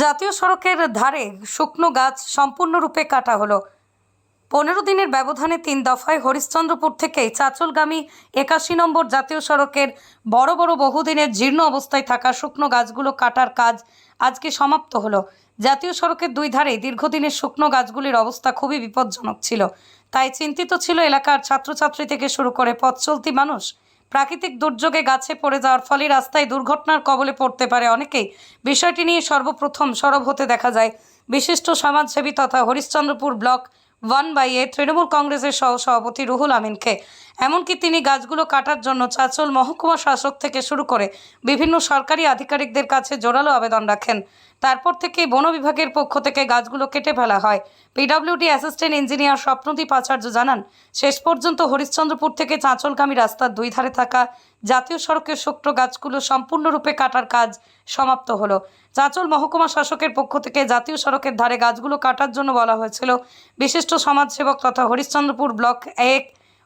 জাতীয় সড়কের ধারে শুকনো গাছ সম্পূর্ণরূপে কাটা হলো। পনেরো দিনের ব্যবধানে তিন দফায় হরিশ্চন্দ্রপুর থেকে চাঁচলগামী একাশি নম্বর জাতীয় সড়কের বড় বড় বহুদিনের জীর্ণ অবস্থায় থাকা শুকনো গাছগুলো কাটার কাজ আজকে সমাপ্ত হলো। জাতীয় সড়কের দুই ধারে দীর্ঘদিনের শুকনো গাছগুলির অবস্থা খুবই বিপজ্জনক ছিল। তাই চিন্তিত ছিল এলাকার ছাত্রছাত্রী থেকে শুরু করে পথ চলতি মানুষ। প্রাকৃতিক দুর্যোগে গাছে পড়ে যাওয়ার ফলে রাস্তায় দুর্ঘটনার কবলে পড়তে পারে অনেকেই। বিষয়টি নিয়ে সর্বপ্রথম সরব হতে দেখা যায়। বিশিষ্ট সমাজসেবী তথা Harishchandrapur block one by A Trinamool কংগ্রেসের সহ সভাপতি রুহুল আমিনকে। এমনকি তিনি গাছগুলো কাটার জন্য চাঁচল মহকুমা শাসক থেকে শুরু করে বিভিন্ন সরকারি আধিকারিকদের কাছে জোরালো আবেদন রাখেন। তারপর থেকে বন বিভাগের পক্ষ থেকে গাছগুলো কেটে ফেলা হয়। PWD assistant engineer Swapnadip Acharya জানান, শেষ পর্যন্ত হরিশ্চন্দ্রপুর থেকে চাঁচলগামী রাস্তার দুই ধারে থাকা জাতীয় সড়কের শুক্র গাছগুলো সম্পূর্ণরূপে কাটার কাজ সমাপ্ত হলো। চাঁচল মহকুমা শাসকের পক্ষ থেকে জাতীয় সড়কের ধারে গাছগুলো কাটার জন্য বলা হয়েছিল, বিশিষ্ট সমাজসেবক তথা হরিশ্চন্দ্রপুর ব্লক এক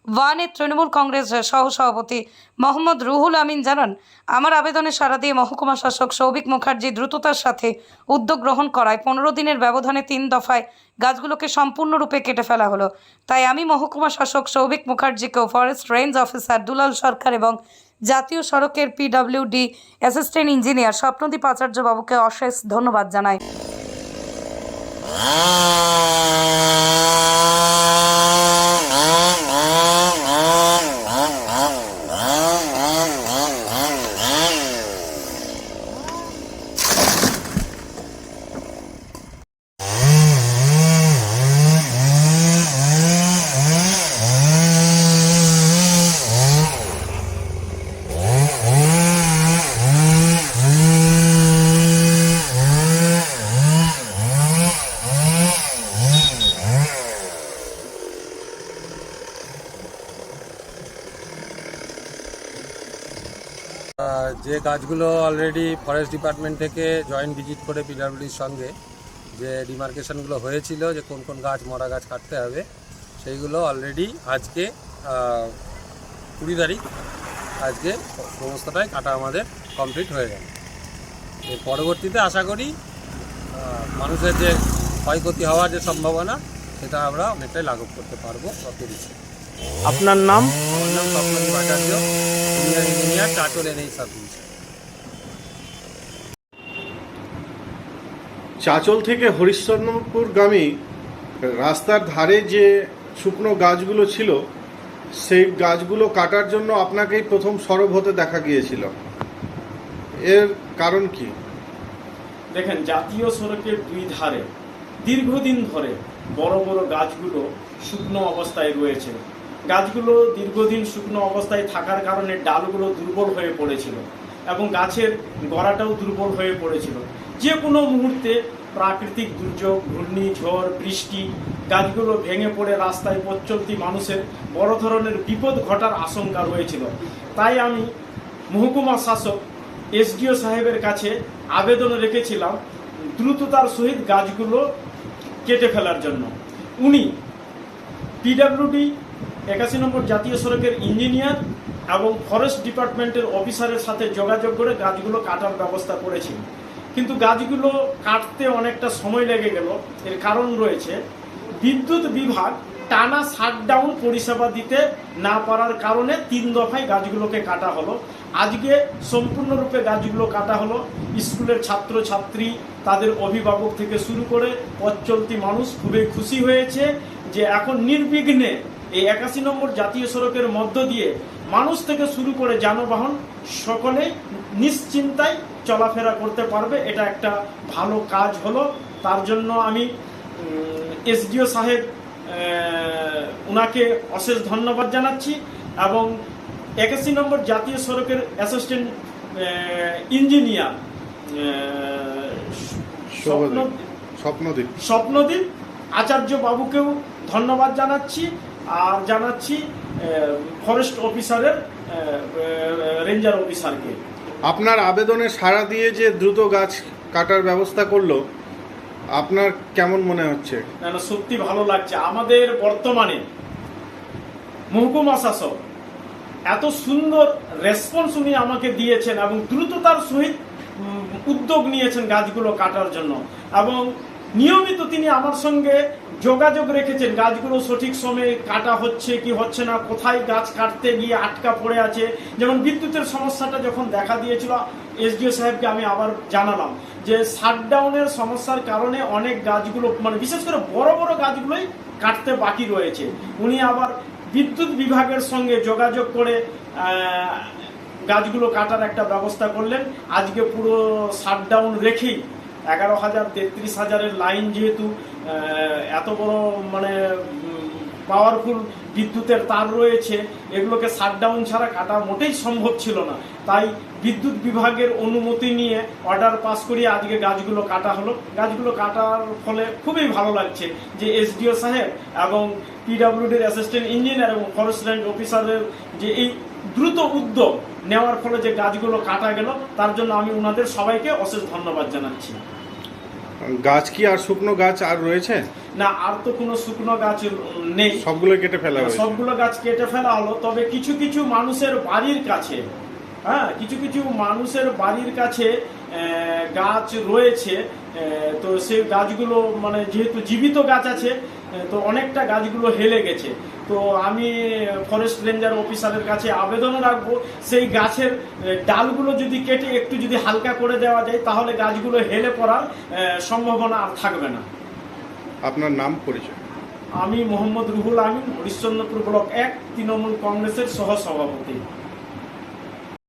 ওয়ানের তৃণমূল কংগ্রেসের সহ সভাপতি মোহাম্মদ রুহুল আমিন জানান, আমার আবেদনে সাড়া দিয়ে মহকুমা শাসক সৌভিক মুখার্জি দ্রুততার সাথে উদ্যোগ গ্রহণ করায় পনেরো দিনের ব্যবধানে তিন দফায় গাছগুলোকে সম্পূর্ণরূপে কেটে ফেলা হলো। তাই আমি মহকুমা শাসক Souvik মুখার্জিকেও forest range officer Dulal Sarkar এবং জাতীয় সড়কের PWD assistant engineer Swapnadip Acharya বাবুকে অশেষ ধন্যবাদ জানাই। যে গাছগুলো অলরেডি ফরেস্ট ডিপার্টমেন্ট থেকে জয়েন্ট ভিজিট করে পিডাব্লিউডির সঙ্গে যে ডিমার্কেশনগুলো হয়েছিল, যে কোন কোন গাছ, মরা গাছ কাটতে হবে, সেইগুলো অলরেডি আজকে কুড়ি তারিখ, আজকে সমস্তটাই কাটা আমাদের কমপ্লিট হয়ে গেল। এর পরবর্তীতে আশা করি মানুষের যে ক্ষয়ক্ষতি হওয়ার যে সম্ভাবনা, সেটা আমরা অনেকটাই লাঘব করতে পারব তত দিচ্ছি আপনার নাম? আমার ইঞ্জিনিয়ার এনএই সাব চাচল থেকে হরিশ্চন্দ্রপুরগামী রাস্তার ধারে যে শুকনো গাছগুলো ছিল সেই গাছগুলো কাটার জন্য আপনাকেই প্রথম সরব হতে দেখা গিয়েছিল। এর কারণ কি? দেখেন জাতীয় সড়কের দুই ধারে দীর্ঘদিন ধরে বড় বড় গাছগুলো শুকনো অবস্থায় রয়েছে। গাছগুলো দীর্ঘদিন শুকনো অবস্থায় থাকার কারণে ডালগুলো দুর্বল হয়ে পড়েছিল এবং গাছের গড়াটাও দুর্বল হয়ে পড়েছিল। যে কোনো মুহূর্তে প্রাকৃতিক দুর্যোগ ঘূর্ণিঝড় বৃষ্টি, গাছগুলো ভেঙে পড়ে রাস্তায় পথ মানুষের বড় ধরনের বিপদ ঘটার আশঙ্কা রয়েছিল। তাই আমি মহকুমা শাসক এসডিও সাহেবের কাছে আবেদন রেখেছিলাম দ্রুততার সহিত গাছগুলো কেটে ফেলার জন্য। উনি পিডাব্লিউডি একাশি নম্বর জাতীয় সড়কের ইঞ্জিনিয়ার এবং ফরেস্ট ডিপার্টমেন্টের অফিসারের সাথে যোগাযোগ করে গাছগুলো কাটার ব্যবস্থা করেছিল কিন্তু গাছগুলো কাটতে অনেকটা সময় লেগে গেল, এর কারণ রয়েছে বিদ্যুৎ বিভাগ টানা শাটডাউন পরিষেবা দিতে না পারার কারণে তিন দফায় গাছগুলোকে কাটা হলো। আজকে সম্পূর্ণরূপে গাছগুলো কাটা হলো। স্কুলের ছাত্র ছাত্রী তাদের অভিভাবক থেকে শুরু করে পথ মানুষ খুবই খুশি হয়েছে যে এখন নির্বিঘ্নে এই একাশি নম্বর জাতীয় সড়কের মধ্য দিয়ে মানুষ থেকে শুরু করে যানবাহন সকলে নিশ্চিন্তায় চলাফেরা করতে পারবে। এটা একটা ভালো কাজ হলো। তার জন্য আমি এসডিও সাহেব উনাকে অশেষ ধন্যবাদ জানাচ্ছি এবং একাশি নম্বর জাতীয় সড়কের অ্যাসিস্ট্যান্ট ইঞ্জিনিয়ার স্বপ্ন স্বপ্নদীপ। স্বপ্নদীপ আচার্য বাবুকেও ধন্যবাদ জানাচ্ছি। আর জানাচ্ছি ফরেস্ট অফিসারের রেঞ্জার অফিসারকে আপনার আবেদনে সাড়া দিয়ে যে দ্রুত গাছ কাটার ব্যবস্থা করল আপনার কেমন মনে হচ্ছে? না না, সত্যি ভালো লাগছে। আমাদের বর্তমানে মহকুমা শাসক এত সুন্দর রেসপন্স উনি আমাকে দিয়েছেন এবং দ্রুততার সহিত উদ্যোগ নিয়েছেন গাছগুলো কাটার জন্য। এবং নিয়মিত তিনি আমার সঙ্গে যোগাযোগ রেখেছেন। গাছগুলো সঠিক সময়ে কাটা হচ্ছে কি হচ্ছে না, কোথায় গাছ কাটতে গিয়ে আটকা পড়ে আছে। যেমন বিদ্যুতের সমস্যাটা যখন দেখা দিয়েছিল, এসডিও সাহেবকে আমি আবার জানালাম যে শাটডাউনের সমস্যার কারণে অনেক গাছগুলো মানে বিশেষ করে বড় বড় গাছগুলোই কাটতে বাকি রয়েছে। উনি আবার বিদ্যুৎ বিভাগের সঙ্গে যোগাযোগ করে গাছগুলো কাটার একটা ব্যবস্থা করলেন। আজকে পুরো শাটডাউন রেখেই এগারো হাজার তেত্রিশ হাজারের লাইন যেহেতু এত বড় মানে পাওয়ারফুল বিদ্যুতের তার রয়েছে, এগুলোকে শাটডাউন ছাড়া কাটা মোটেই সম্ভব ছিল না। তাই বিদ্যুৎ বিভাগের অনুমতি নিয়ে অর্ডার পাস করিয়ে আজকে গাছগুলো কাটা হলো। গাছগুলো কাটার ফলে খুবই ভালো লাগছে যে এসডিও সাহেব এবং পিডাব্লিউডির অ্যাসিস্ট্যান্ট ইঞ্জিনিয়ার এবং ফরেস্ট ল্যান্ড অফিসারের যে এই দ্রুত উদ্যোগ নেওয়ার ফলে যে গাছগুলো কাটা গেল, তার জন্য আমি ওনাদের সবাইকে অশেষ ধন্যবাদ জানাচ্ছি। গাছ কি আর শুকনো গাছ আর রয়েছে? না আর তো কোনো শুকনো গাছ নেই। সবগুলো কেটে ফেলা হয়েছে। সবগুলো গাছ কেটে ফেলা হলো তবে কিছু কিছু মানুষের বাড়ির কাছে হ্যাঁ কিছু কিছু মানুষের বাড়ির কাছে গাছ রয়েছে তো সেই গাছগুলো মানে যেহেতু জীবিত গাছ আছে তো অনেকটা গাছগুলো হেলে গেছে। তো আমি ফরেস্ট রেঞ্জার অফিসারের কাছে আবেদন রাখব। সেই গাছের ডালগুলো যদি কেটে একটু যদি হালকা করে দেওয়া যায় তাহলে গাছগুলো হেলে পড়ার সম্ভাবনা আর থাকবে না। আপনার নাম পরিচয়? আমি মোহাম্মদ রুহুল আমিন হরিশ্চন্দ্রপুর ব্লক এক তৃণমূল কংগ্রেসের সহ সভাপতি